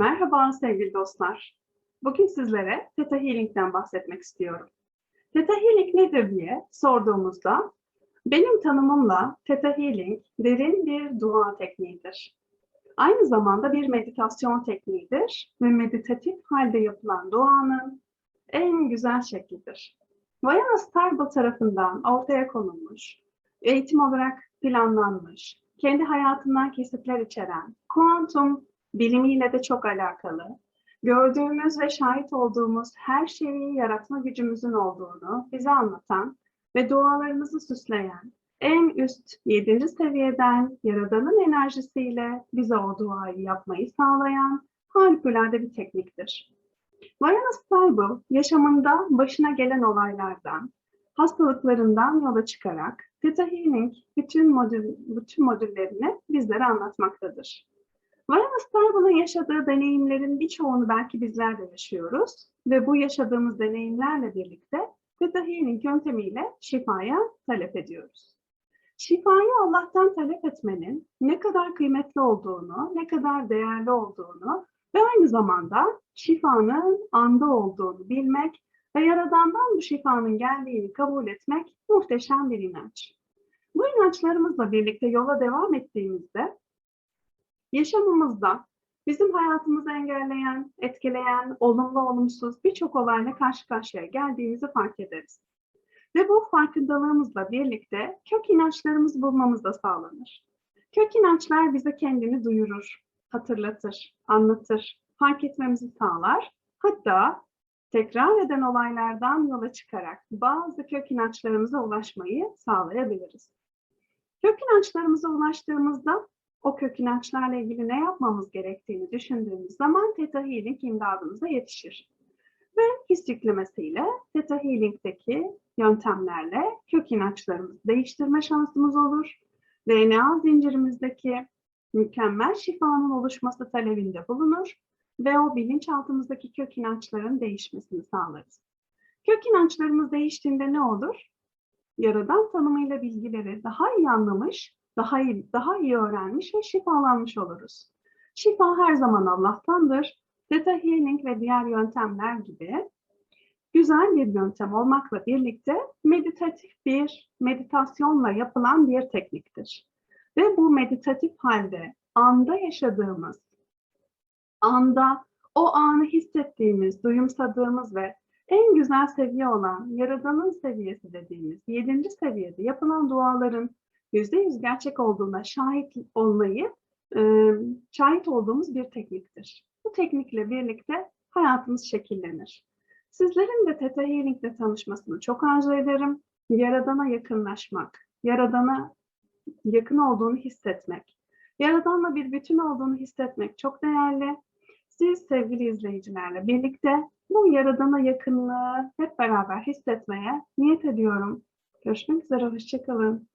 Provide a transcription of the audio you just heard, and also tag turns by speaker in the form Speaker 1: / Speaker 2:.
Speaker 1: Merhaba sevgili dostlar. Bugün sizlere Theta Healing'den bahsetmek istiyorum. Theta Healing nedir diye sorduğumuzda benim tanımımla Theta Healing derin bir dua tekniğidir. Aynı zamanda bir meditasyon tekniğidir ve meditatif halde yapılan duanın en güzel şeklidir. Vayana Starbo tarafından ortaya konulmuş, eğitim olarak planlanmış, kendi hayatından kesitler içeren, kuantum bilimiyle de çok alakalı, gördüğümüz ve şahit olduğumuz her şeyi yaratma gücümüzün olduğunu bize anlatan ve dualarımızı süsleyen, en üst yedinci seviyeden Yaradan'ın enerjisiyle bize o duayı yapmayı sağlayan harikulade bir tekniktir. Vayana Stable yaşamında başına gelen olaylardan, hastalıklarından yola çıkarak Theta Healing bütün, modül, bütün modüllerini bizlere anlatmaktadır. Vayana Stable'ın yaşadığı deneyimlerin birçoğunu belki bizler de yaşıyoruz ve bu yaşadığımız deneyimlerle birlikte Theta Healing yöntemiyle şifaya talep ediyoruz. Şifayı Allah'tan talep etmenin ne kadar kıymetli olduğunu, ne kadar değerli olduğunu ve aynı zamanda şifanın anda olduğunu bilmek ve Yaradan'dan bu şifanın geldiğini kabul etmek muhteşem bir inanç. Bu inançlarımızla birlikte yola devam ettiğimizde yaşamımızda bizim hayatımızı engelleyen, etkileyen, olumlu olumsuz birçok olayla karşı karşıya geldiğimizi fark ederiz. Ve bu farkındalığımızla birlikte kök inançlarımız bulmamız da sağlanır. Kök inançlar bize kendini duyurur, hatırlatır, anlatır, fark etmemizi sağlar. Hatta tekrar eden olaylardan yola çıkarak bazı kök inançlarımıza ulaşmayı sağlayabiliriz. Kök inançlarımıza ulaştığımızda o kök inançlarla ilgili ne yapmamız gerektiğini düşündüğümüz zaman Theta Healing imdadımıza yetişir. Ve his yüklemesiyle Theta Healing'deki yöntemlerle kök inançlarımızı değiştirme şansımız olur. DNA zincirimizdeki mükemmel şifanın oluşması talebinde bulunur ve o bilinçaltımızdaki kök inançların değişmesini sağlarız. Kök inançlarımız değiştiğinde ne olur? Yaradan tanımıyla bilgileri daha iyi anlamış, daha iyi, daha iyi öğrenmiş ve şifalanmış oluruz. Şifa her zaman Allah'tandır. Theta Healing ve diğer yöntemler gibi güzel bir yöntem olmakla birlikte meditatif bir meditasyonla yapılan bir tekniktir. Ve bu meditatif halde anda yaşadığımız, anda o anı hissettiğimiz, duyumsadığımız ve en güzel seviye olan Yaradan'ın seviyesi dediğimiz yedinci seviyede yapılan duaların yüzde yüz gerçek olduğuna şahit olmayı e, şahit olduğumuz bir tekniktir. Bu teknikle birlikte hayatımız şekillenir. Sizlerin de Theta Healing ile tanışmasını çok arzu ederim. Yaradan'a yakınlaşmak, Yaradan'a yakın olduğunu hissetmek, Yaradan'la bir bütün olduğunu hissetmek çok değerli. Siz sevgili izleyicilerle birlikte bu Yaradan'a yakınlığı hep beraber hissetmeye niyet ediyorum. Görüşmek üzere, hoşçakalın.